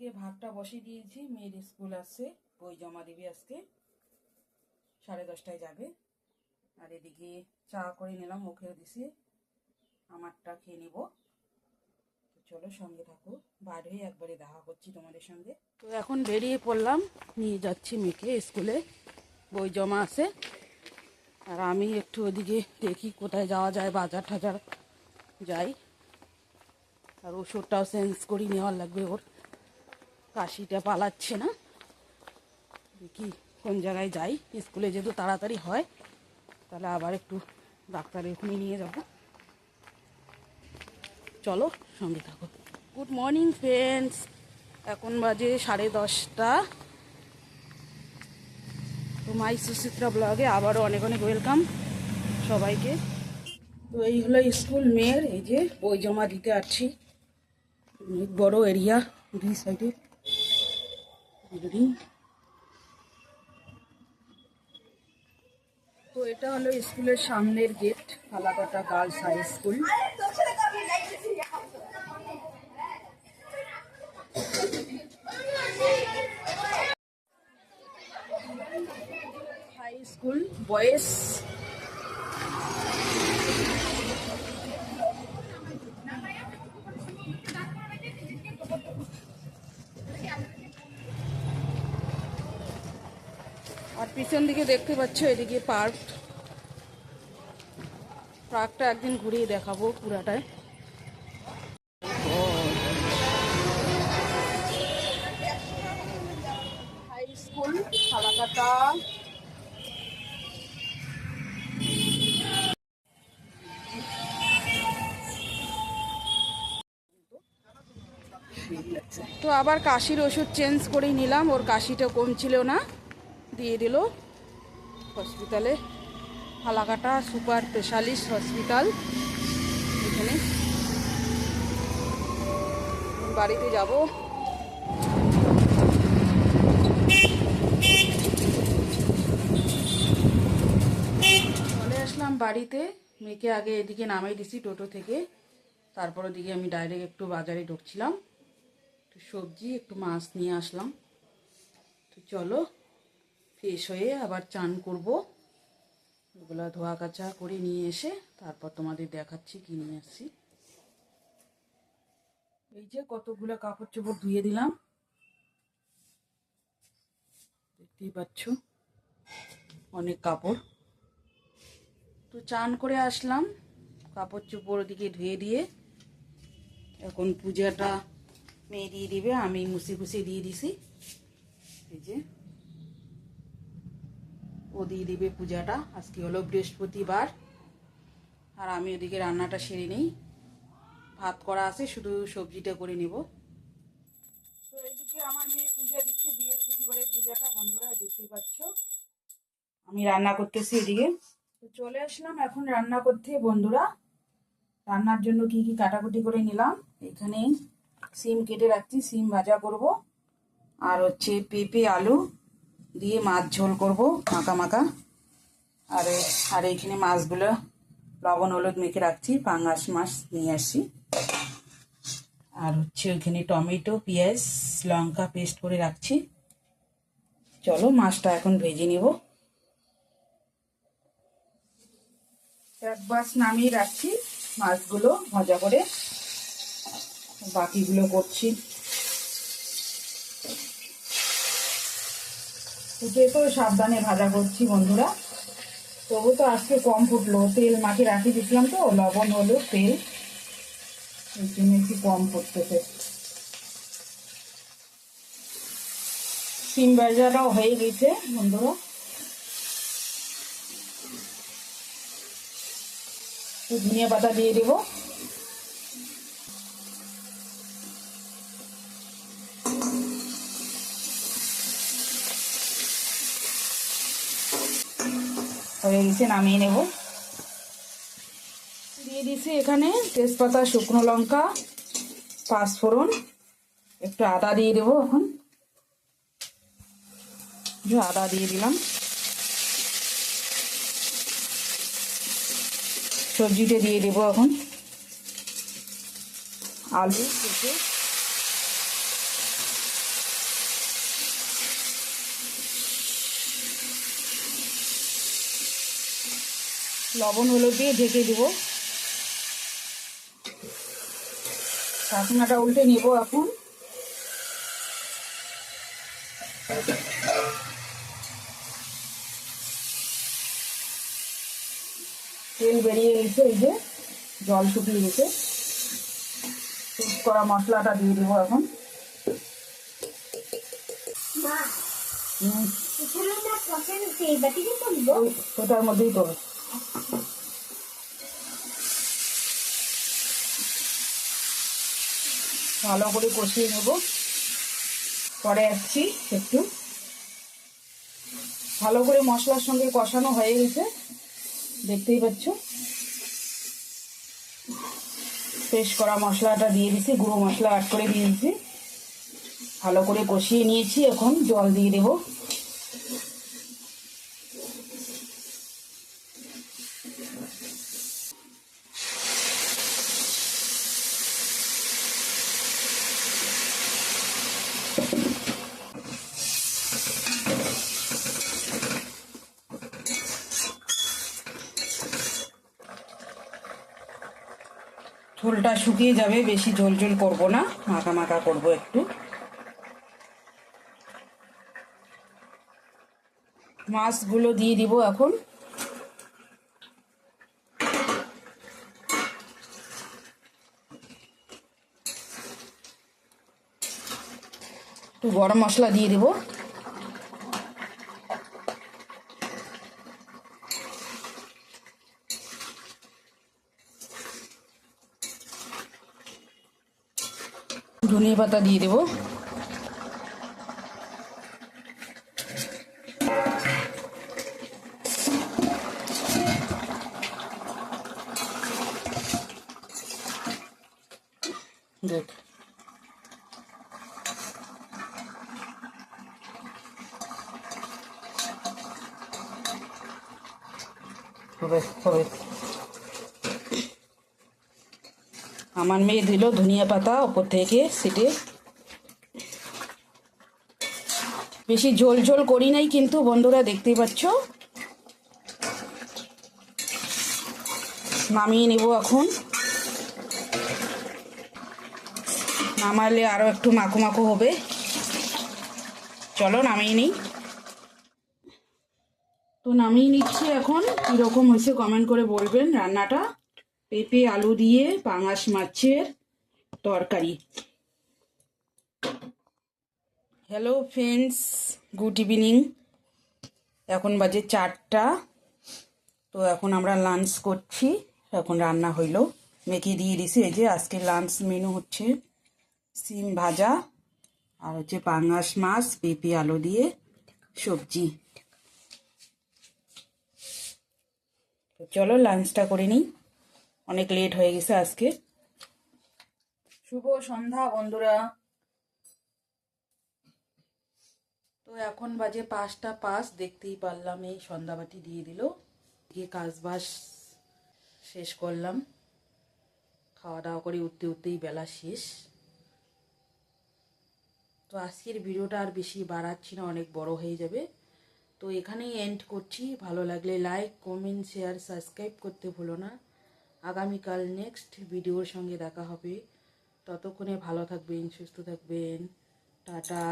এদিকে ভাতটা বসিয়ে দিয়েছি। মেয়ের স্কুল আসছে, বই জমা দিবি আজকে। সাড়ে দশটায় যাবে। আর এদিকে চা করে নিলাম মুখেও দিছি। আমারটা খেয়ে নিব। চলো সঙ্গে থাকো। বার হয়ে একবারে দেখা করছি তোমাদের সঙ্গে। তো এখন বেরিয়ে পড়লাম, নিয়ে যাচ্ছি মেয়েকে স্কুলে। বই জমা আছে। আর আমি একটু ওদিকে দেখি কোথায় যাওয়া যায় বাজার টাজার যাই। আর ওষুধটাও চেঞ্জ করি নেওয়ার লাগবে ওর। কাশিটা পালাচ্ছে না। দেখি কোন জায়গায় যাই। স্কুলে যেহেতু তাড়াতাড়ি হয়, তাহলে আবার একটু ডাক্তারের ওখানে নিয়ে যাব। চলো, সঙ্গে থাকো। গুড মর্নিং ফ্রেন্ডস এখন বাজে সাড়ে দশটা। তো মাই সুচিত্রা ব্লগে আবারও অনেক অনেক ওয়েলকাম সবাইকে। তো এই হলো স্কুল মেয়ের, এই যে বই জমা দিতে আসছি। অনেক বড় এরিয়া, দুই সাইডে বিল্ডিং তো এটা হলো স্কুলের সামনের gate Falakata girls high school high school boys পিছন দিকে দেখতে পাচ্ছ, এদিকে পার্ক। পার্কটা একদিন ঘুরিয়ে দেখাবো পুরাটায়। তো আবার কাশির ওষুধ চেঞ্জ করেই নিলাম, ওর কাশিটা কমছিল না। দিয়ে দিল। হসপিটালে ফালাকাটা সুপার স্পেশালিস্ট হসপিটাল। এখানে বাড়িতে যাব। চলে আসলাম বাড়িতে। মেয়েকে আগে এদিকে নামাই দিছি টোটো থেকে। তারপর ওদিকে আমি ডাইরেক্ট একটু বাজারে ঢুকছিলাম। একটু সবজি, একটু মাছ নিয়ে আসলাম। তো চলো ফ্রেশ হয়ে আবার চান করব। এগুলো ধোয়া কাচা করে নিয়ে এসে তারপর তোমাদের দেখাচ্ছি কি নিয়ে আসছি। এই যে কতগুলো কাপড় চোপড় ধুয়ে দিলাম। দেখতেই পাচ্ছ, অনেক কাপড়। তো চান করে আসলাম, কাপড় চোপড় ওদিকে ধুয়ে দিয়ে। এখন পূজাটা মেয়ে দিয়ে দিবে, আমি মুছে ফুসে দিয়ে দিছি। এই যে ও দিয়ে দেবে পূজাটা। আজকে হলো বৃহস্পতিবার। আর আমি ওদিকে রান্নাটা সেরে নিই। ভাত করা আছে, শুধু সবজিটা করে নেব। তো এদিকে আমার মেয়ে পূজা দিচ্ছে, বৃহস্পতিবারের পূজাটা। বন্ধুরা পাচ্ছ? আমি রান্না করতেছি এদিকে। তো চলে আসলাম এখন রান্না করতে, বন্ধুরা। রান্নার জন্য কি কি কাটাকুটি করে নিলাম? এখানে সিম কেটে রাখছি, সিম ভাজা করব। আর হচ্ছে পেঁপে, আলু দিয়ে মাছ ঝোল করব, মাখা মাখা। আর আর এইখানে মাছগুলো লবণ, হলুদ মেখে রাখছি, পাঙ্গাস মাছ নিয়ে আসছি। আর হচ্ছে ওইখানে টমেটো, পেঁয়াজ, লঙ্কা পেস্ট করে রাখছি। চলো মাছটা এখন ভেজে নেব। এক বাস নামিয়ে রাখছি মাছগুলো ভাজা করে। বাকিগুলো করছি। ফুটে তো সাবধানে ভাজা করছি বন্ধুরা। তবু তো আজকে কম ফুটলো। তেল মাখে রাখি দিয়েছিলাম তো, লবণ হলো তেল। এই জন্য একটু কম ফুটতেছে। সিম ভাজাটাও হয়ে গেছে বন্ধুরা। ধনিয়া পাতা দিয়ে দেবো। হয়ে গেছে, নামিয়ে নেব। দিয়ে দিছি এখানে তেজপাতা, শুকনো লঙ্কা পাঁচফোড়ন একটু আদা দিয়ে দেবো এখন। আদা দিয়ে দিলাম। সবজিটা দিয়ে দেবো এখন। আলু কেটে লবণ হলুদ দিয়ে ঢেকে দেবো। ঢাকনাটা উল্টে নিব এখন। তেল বেরিয়ে গেছে এই যে জল শুকিয়ে গেছে। করা মশলাটা দিয়ে দেবো এখন। ওটার মধ্যেই তো ভালো করে কষিয়ে নেব। পরে আসছি একটু। ভালো করে মশলার সঙ্গে কষানো হয়ে গেছে। দেখতেই পাচ্ছ। পেস্ট করা মশলাটা দিয়ে দিছি, গুঁড়ো মশলা অ্যাড করে দিয়ে দিছি। ভালো করে কষিয়ে নিয়েছি, এখন জল দিয়ে দেবো। ঝোলটা শুকিয়ে যাবে, বেশি ঝোল ঝোল করব না, মাখা মাখা করব একটু। মাছগুলো দিয়ে দিব এখন। একটু গরম মশলা দিয়ে দেবো। ধনিয়া পাতা দিয়ে দেবো। দেখ। হবে হবে। আমার মেয়ে দিল ধনিয়া পাতা ওপর থেকে সেটে। বেশি ঝোল ঝোল করি নাই কিন্তু, বন্ধুরা দেখতেই পাচ্ছ। নামিয়ে নেব এখন। নামালে আরও একটু মাখো মাখো হবে। চলো নামিয়ে নিই। তো নামিয়ে নিচ্ছি এখন। কীরকম হয়েছে কমেন্ট করে বলবেন রান্নাটা। পেঁপে, আলু দিয়ে, পাঙাশ মাছের তরকারি। হ্যালো ফ্রেন্ডস গুড ইভিনিং এখন বাজে চারটা। তো এখন আমরা লাঞ্চ করছি। এখন রান্না হইল। মেখে দিয়ে দিছি। এই যে আজকে লাঞ্চ মেনু হচ্ছে সিম ভাজা আর হচ্ছে পাঙাশ মাছ, পেঁপে, আলু দিয়ে সবজি। চলো লাঞ্চটা করে নিই। অনেক লেট হয়ে গেছে আজকে। শুভ সন্ধ্যা বন্ধুরা। তো এখন বাজে পাঁচটা পাঁচ, দেখতেই পারলাম এই সন্ধ্যাবাতি দিয়ে দিল। গিয়ে কাজ বাস শেষ করলাম। খাওয়া দাওয়া করে উঠতে উঠতেই বেলা শেষ। তো আজকের ভিডিওটা আর বেশি বাড়াচ্ছি না, অনেক বড় হয়ে যাবে। তো এখানেই এন্ড করছি। ভালো লাগলে লাইক কমেন্ট শেয়ার সাবস্ক্রাইব করতে ভুলো না। আগামীকাল নেক্সট ভিডিওর সঙ্গে দেখা হবে। ততক্ষণে ভালো থাকবেন সুস্থ থাকবেন। টাটা।